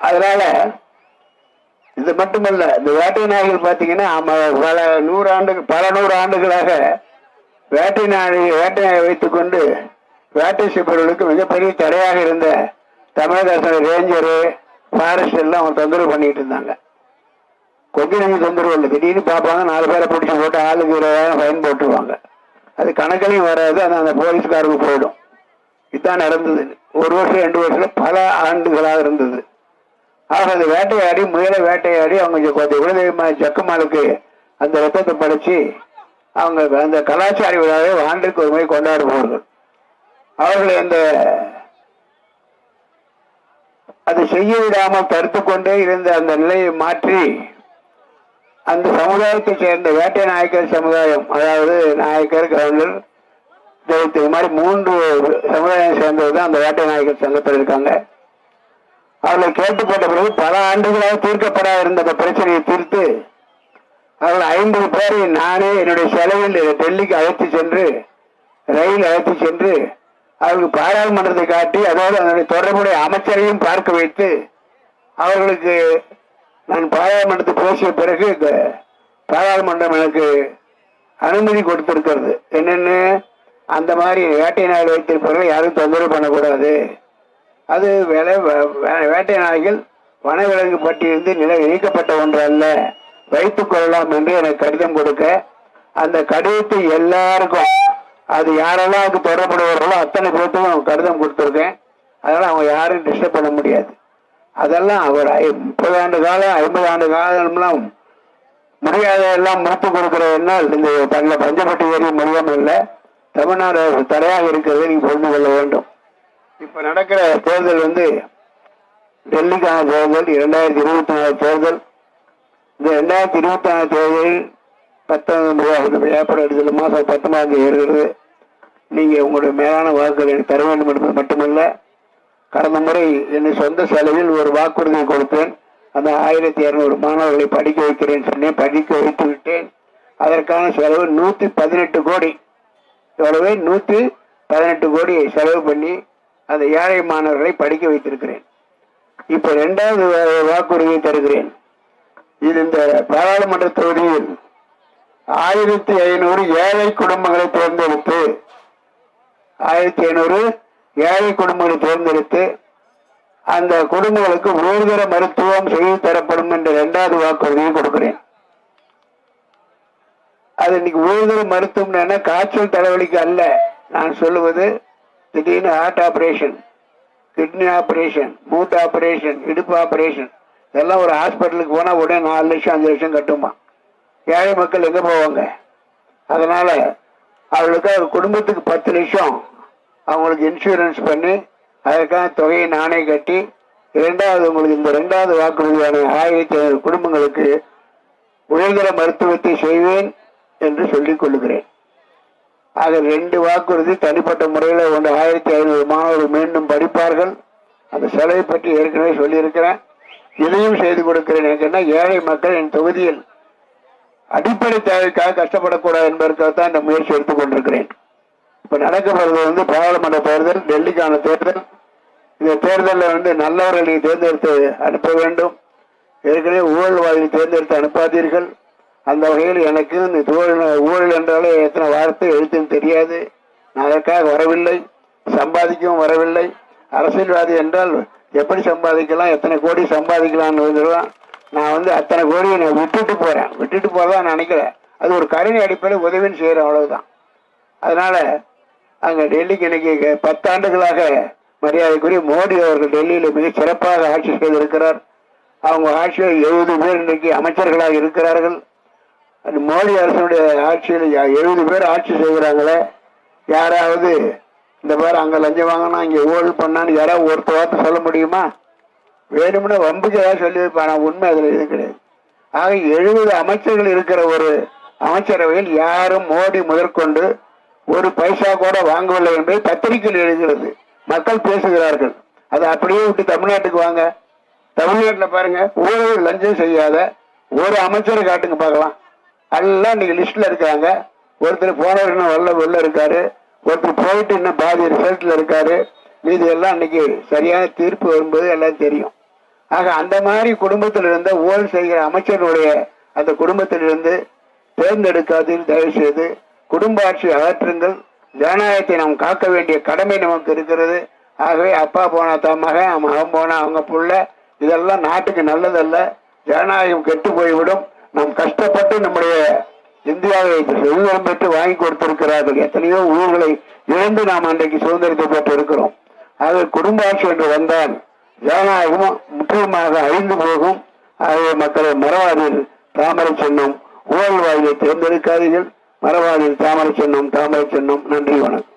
அதனால இது மட்டுமல்ல இந்த வேட்டை நாய்கள் பார்த்தீங்கன்னா பல நூறு ஆண்டு பல நூறு ஆண்டுகளாக வேட்டை நாய் வேட்டை நாயை வைத்துக்கொண்டு வேட்டை செய்பவர்களுக்கு மிகப்பெரிய தடையாக இருந்த தமிழக ரேஞ்சரு ஃபாரஸ்ட் எல்லாம் அவங்க தொந்தரவு பண்ணிட்டு இருந்தாங்க. கொஞ்சம் தொந்தரவு இல்லை. திடீர்னு பார்ப்பாங்க நாலு பேரை பிடிச்சி போட்டு ஆளுக்கு இருபதாயிரம் ஃபைன் போட்டுருவாங்க. அது கணக்கிலையும் வராது அது அந்த போலீஸ்காரருக்கு போயிடும். இதுதான் நடந்தது. ஒரு வருஷம் ரெண்டு வருஷம் பல ஆண்டுகளாக இருந்தது. ஆக அந்த வேட்டையாடி முயலை வேட்டையாடி அவங்க கொஞ்சம் குலதெய்வமா ஜக்கம்மாளுக்கு அந்த ரத்தத்தை படைச்சு அவங்க அந்த கலாச்சார விழாவை ஆண்டுக்கு ஒரு முறை கொண்டாடுபவர்கள். அவர்கள் அந்த அதை செய்ய விடாமல் தடுத்து கொண்டே இருந்த அந்த நிலையை மாற்றி அந்த சமுதாயத்தை சேர்ந்த வேட்டை நாயக்கர் சமுதாயம் அதாவது நாயக்கர் கவுண்டர் தெய்வத்தை இது மாதிரி மூன்று சமுதாயம் சேர்ந்தது தான் அந்த வேட்டை நாயக்கர் சங்கத்தில் இருக்காங்க. அவர்களை கேட்டுக்கொண்ட பிறகு பல ஆண்டுகளாக தீர்க்கப்படாத இருந்த அந்த பிரச்சனையை தீர்த்து அவர்கள் ஐம்பது பேரை நானே என்னுடைய செலவில் டெல்லிக்கு அழைத்து சென்று ரயில் அழைத்து சென்று அவர்களுக்கு பாராளுமன்றத்தை காட்டி அதோடு அதனுடைய தொடர்புடைய அமைச்சரையும் பார்க்க வைத்து அவர்களுக்கு நான் பாராளுமன்றத்தை பேசிய பிறகு இந்த பாராளுமன்றம் எனக்கு அனுமதி கொடுத்திருக்கிறது. என்னென்னு அந்த மாதிரி வேட்டை நாள் வைத்திருப்பவர்கள் யாரும் தொந்தரவு பண்ணக்கூடாது. அது வேலை வே- வேட்டை நாய்கள் வனவிலங்கு பட்டியலிருந்து நிலை நீக்கப்பட்ட ஒன்று அல்ல வைத்துக் கொள்ளலாம் என்று எனக்கு கடிதம் கொடுக்க. அந்த கடிதத்தை எல்லாருக்கும் அது யாரெல்லாம் அதுக்கு தொடர்புடையவர்களோ அத்தனை பேர்த்துக்கும் கடிதம் கொடுத்துருக்கேன். அதனால் அவங்க யாரும் டிஸ்டர்ப் பண்ண முடியாது. அதெல்லாம் அவர் முப்பது ஆண்டு காலம் ஐம்பது ஆண்டு காலம்லாம் முடியாத எல்லாம் முடித்து கொடுக்கிற என்னால் இந்த தள்ள பஞ்சப்பட்டி ஏறி முடியாமல் இல்லை. தமிழ்நாடு தடையாக இருக்கிறதை நீங்கள் புரிந்து கொள்ள வேண்டும். இப்ப நடக்கிற தேர்தல் வந்து டெல்லிக்கான தேர்தல் இரண்டாயிரத்தி இருபத்தி நாலு தேர்தல். இந்த ரெண்டாயிரத்தி இருபத்தி நாலு தேர்தலில் பத்தொன்பது ஏப்ரல் அடுத்த மாதம் பத்தொன்பதாம் தேதி இருக்கிறது நீங்க உங்களுடைய மேலான வாக்குகள் எனக்கு தர வேண்டும் என்பது மட்டுமல்ல கடந்த முறை என் சொந்த செலவில் ஒரு வாக்குறுதி கொடுத்தேன். அந்த ஆயிரத்தி இரநூறு மாணவர்களை படிக்க வைக்கிறேன் சொன்னேன் படிக்க வைத்து விட்டேன். அதற்கான செலவு நூற்றி பதினெட்டு கோடி. எவ்வளவு நூற்றி பதினெட்டு கோடி செலவு பண்ணி அந்த ஏழை மாணவர்களை படிக்க வைத்திருக்கிறேன். இப்ப இரண்டாவது வாக்குறுதியை தருகிறேன். இது இந்த பாராளுமன்ற தொகுதியில் ஆயிரத்தி ஐநூறு ஏழை குடும்பங்களை தேர்ந்தெடுத்து ஆயிரத்தி ஐநூறு ஏழை குடும்பங்களை தேர்ந்தெடுத்து அந்த குடும்பங்களுக்கு உயர்தர மருத்துவம் செய்து தரப்படும் என்ற இரண்டாவது வாக்குறுதியை கொடுக்கிறேன். அது இன்னைக்கு உயர்தர மருத்துவம் காய்ச்சல் தலைவலிக்கு அல்ல. நான் சொல்லுவது திடீர்னு ஹார்ட் ஆப்ரேஷன் கிட்னி ஆப்ரேஷன் மூட் ஆப்ரேஷன் இடுப்பு ஆப்ரேஷன் இதெல்லாம் ஒரு ஹாஸ்பிட்டலுக்கு போனால் உடனே நாலு லட்சம் அஞ்சு லட்சம் கட்டுமா? ஏழை மக்கள் எங்கே போவாங்க? அதனால் அவர்களுக்கு அவர் குடும்பத்துக்கு பத்து லட்சம். அவங்களுக்கு இன்சூரன்ஸ் பண்ணி அதற்கான தொகையை நானே கட்டி இரண்டாவது உங்களுக்கு இந்த ரெண்டாவது வாக்குறுதியான ஆயிரத்தி ஐநூறு குடும்பங்களுக்கு உயர்தர மருத்துவத்தை செய்வேன் என்று சொல்லிக் கொள்கிறேன் ஆக ரெண்டு வாக்குறுதி தனிப்பட்ட முறையில் ஒன்று ஆயிரத்தி ஐநூறு மாணவர்கள் மீண்டும் படிப்பார்கள். அந்த செலவை பற்றி ஏற்கனவே சொல்லியிருக்கிறேன். இதையும் செய்து கொடுக்கிறேன் ஏன்னா ஏழை மக்கள் என் தொகுதியில் அடிப்படை தேவைக்காக கஷ்டப்படக்கூடாது என்பதற்காக தான் இந்த முயற்சி எடுத்துக் கொண்டிருக்கிறேன். இப்போ நடக்கப்படுறது வந்து பாராளுமன்ற தேர்தல் டெல்லிக்கான தேர்தல். இந்த தேர்தலில் வந்து நல்லவர்களை தேர்ந்தெடுத்து அனுப்ப வேண்டும். ஏற்கனவே ஊழல்வாதிகளை தேர்ந்தெடுத்து அனுப்பாதீர்கள். அந்த வகையில் எனக்கு இந்த ஊழல் ஊழல் என்றாலே எத்தனை வார்த்தை எழுத்துன்னு தெரியாது. நான் அதற்காக வரவில்லை. சம்பாதிக்கவும் வரவில்லை. அரசியல்வாதி என்றால் எப்படி சம்பாதிக்கலாம் எத்தனை கோடி சம்பாதிக்கலாம்னு தான் நான் வந்து அத்தனை கோடியை நான் விட்டுட்டு போகிறேன் விட்டுட்டு போகிறதா நான் நினைக்கிறேன் அது ஒரு கருணை அடிப்படையில் உதவின்னு செய்கிறேன் அவ்வளவுதான். அதனால் அங்கே டெல்லிக்கு இன்னைக்கு பத்தாண்டுகளாக மரியாதைக்குரிய மோடி அவர்கள் டெல்லியில் மிக சிறப்பாக ஆட்சி செய்திருக்கிறார். அவங்க ஆட்சியில் எழுபது பேர் இன்றைக்கு அமைச்சர்களாக இருக்கிறார்கள். அந்த மோடி அரசனுடைய ஆட்சியில் எழுபது பேர் ஆட்சி செய்கிறாங்களே யாராவது இந்த மாதிரி அங்கே லஞ்சம் வாங்கினா இங்கே ஊழல் பண்ணான்னு யாராவது ஒருத்த வார்த்தை சொல்ல முடியுமா? வேணும்னு வம்புக்கு ஏதாவது சொல்லி உண்மை அதில் எதுவும் கிடையாது. ஆக எழுபது அமைச்சர்கள் இருக்கிற ஒரு அமைச்சரவையில் யாரும் மோடி முதற்கொண்டு ஒரு பைசா கூட வாங்கவில்லை என்பதை பத்திரிகையில் எழுதுகிறது மக்கள் பேசுகிறார்கள். அதை அப்படியே விட்டு தமிழ்நாட்டுக்கு வாங்க. தமிழ்நாட்டில் பாருங்க ஊழல் லஞ்சம் செய்யாத ஒரு அமைச்சரை காட்டுங்க பார்க்கலாம். எல்லாம் இன்னைக்கு லிஸ்ட்ல இருக்காங்க. ஒருத்தர் போனவர் இன்னும் வெள்ள வெளில இருக்காரு. ஒருத்தர் போயிட்டு இன்னும் பாதி ரிசல்ட்ல இருக்காரு. மீதி எல்லாம் இன்னைக்கு சரியான தீர்ப்பு வரும்போது எல்லாம் தெரியும். ஆக அந்த மாதிரி குடும்பத்தில் இருந்த ஊழல் செய்கிற அமைச்சருடைய அந்த குடும்பத்திலிருந்து தேர்ந்தெடுக்காதீர் தயவு செய்து குடும்ப ஆட்சி அகற்றுங்கள். ஜனநாயகத்தை நாம் காக்க வேண்டிய கடமை நமக்கு இருக்கிறது. ஆகவே அப்பா போனா தான் மகன் மகன் போனா அவங்க புள்ள. இதெல்லாம் நாட்டுக்கு நல்லதல்ல. ஜனநாயகம் கெட்டு போய்விடும். நாம் கஷ்டப்பட்டு நம்முடைய இந்தியாவை சுதந்திரம் பெற்று வாங்கி கொடுத்திருக்கிறார்கள். எத்தனையோ ஊர்களை இழந்து நாம் அன்றைக்கு சுதந்திரத்தை பெற்று இருக்கிறோம் ஆக குடும்ப ஆட்சி என்று வந்தால் ஜனநாயகம் முற்றிலுமாக அழிந்து போகும். ஆகவே மக்களை மறவாதீர் தாமரை சின்னம் ஊழல் வாயிலை தேர்ந்தெடுக்காதீர்கள். மறவாதீர் தாமரை சின்னம் தாமரை சின்னம். நன்றி வணக்கம்.